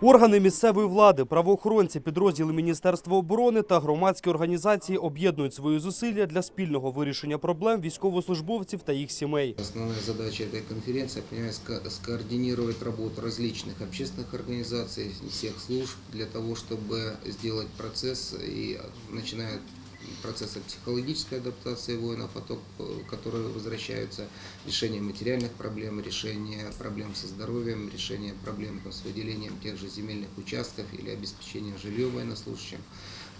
Органи місцевої влади, правоохоронці, підрозділи Міністерства оборони та громадські організації об'єднують свої зусилля для спільного вирішення проблем військовослужбовців та їх сімей. Основная задача этой конференции, я понимаю, ска- скоординировать работу различных общественных организаций, всех служб для того, чтобы сделать процесс, и начиная от процесса психологической адаптации воинов, а то, э, которые возвращаются, решение материальных проблем, решение проблем со здоровьем, решение проблем с выделением тех же земельных участков или обеспечением жильем военнослужащим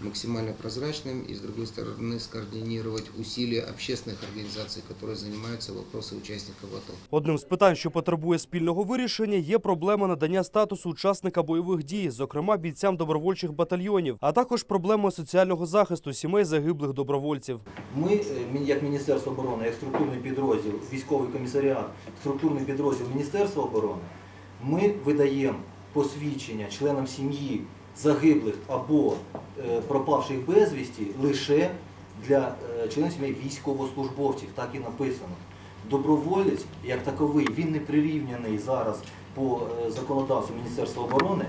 максимально прозрачным и, с другой стороны, скоординировать усилия общественных организаций, которые занимаются вопросами участников АТО. Одним з питань, що потребує спільного вирішення, є проблема надання статусу учасника бойових дій, зокрема бійцям добровольчих батальйонів, а також проблема соціального захисту сімей загиблих добровольців. Ми, е, мі- як Міністерство оборони, як структурний підрозділ, військовий комісаріат, структурний підрозділ Міністерства оборони, ми видаємо посвідчення членам сім'ї загиблих або е, пропавших безвісті лише для е, членів сім'ї військовослужбовців, так і написано. Доброволець, як таковий, він не прирівняний зараз по е, законодавству Міністерства оборони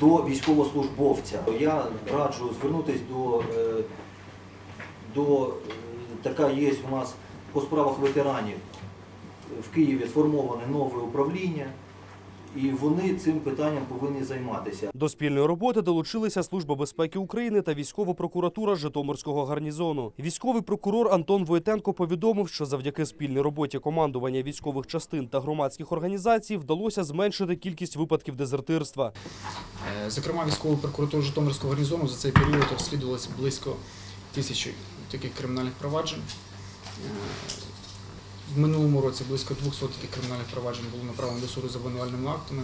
до військовослужбовця. Я раджу звернутися до до така є у нас по справах ветеранів в Києві сформоване нове управління, і вони цим питанням повинні займатися. До спільної роботи долучилися Служба безпеки України та військова прокуратура Житомирського гарнізону. Військовий прокурор Антон Войтенко повідомив, що завдяки спільній роботі командування військових частин та громадських організацій вдалося зменшити кількість випадків дезертирства. Е, Зокрема, військовою прокуратурою Житомирського гарнізону за цей період розслідувалося близько тисячі таких кримінальних проваджень. Е, В минулому році близько 200 таких кримінальних проваджень було направлено до суду за обвинувальними актами.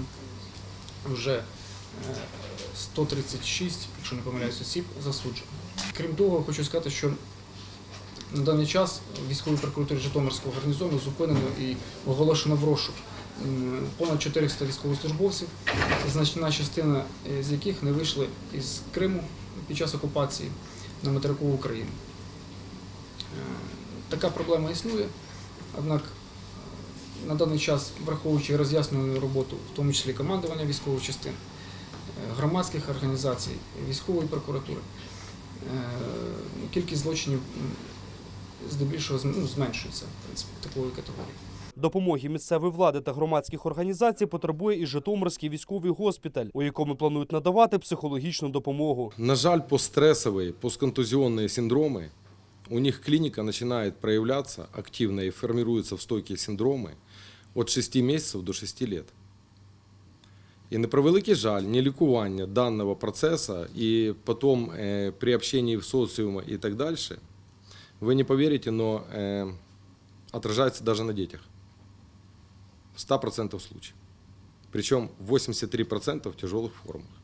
Вже е, 136, якщо не помиляюсь, осіб засуджено. Крім того, хочу сказати, що на даний час в військовій прокуратурі Житомирського гарнізону зупинено і оголошено в розшук понад 400 військовослужбовців, значна частина е, з яких не вийшли із Криму під час окупації на материку України. Е, Така проблема існує, однак е, на даний час, враховуючи роз'яснювальну роботу, в тому числі командування військових частин, е, громадських організацій, військової прокуратури, е, ну, кількість злочинів м, здебільшого зм- ну, зменшується в принципі, такої категорії. Допомоги місцевої влади та громадських організацій потребує і Житомирський військовий госпіталь, у якому планують надавати психологічну допомогу. На жаль, постстрессовые, постконтузионные синдромы, у них клиника начинает проявляться активно и формируются в стойкие синдромы от 6 месяцев до 6 лет. І на превеликий жаль, не лікування даного процесу і потім е, при общении в соціумі і так далі, ви не повірите, но е, отражается даже на детях. В 100% случаев. Причем 83% в тяжелых формах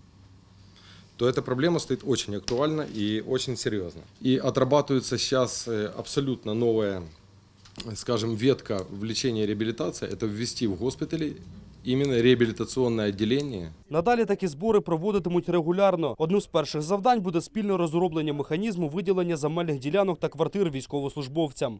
то эта проблема стоит очень актуально и очень серьезно. И отрабатывается сейчас э, абсолютно новая, э, скажем, ветка в лечении и реабилитации. Это ввести в госпитали именно реабилитационное отделение, Надалі такі збори проводитимуть регулярно. Одним з перших завдань буде спільне розроблення механізму виділення земельних ділянок та квартир військовослужбовцям.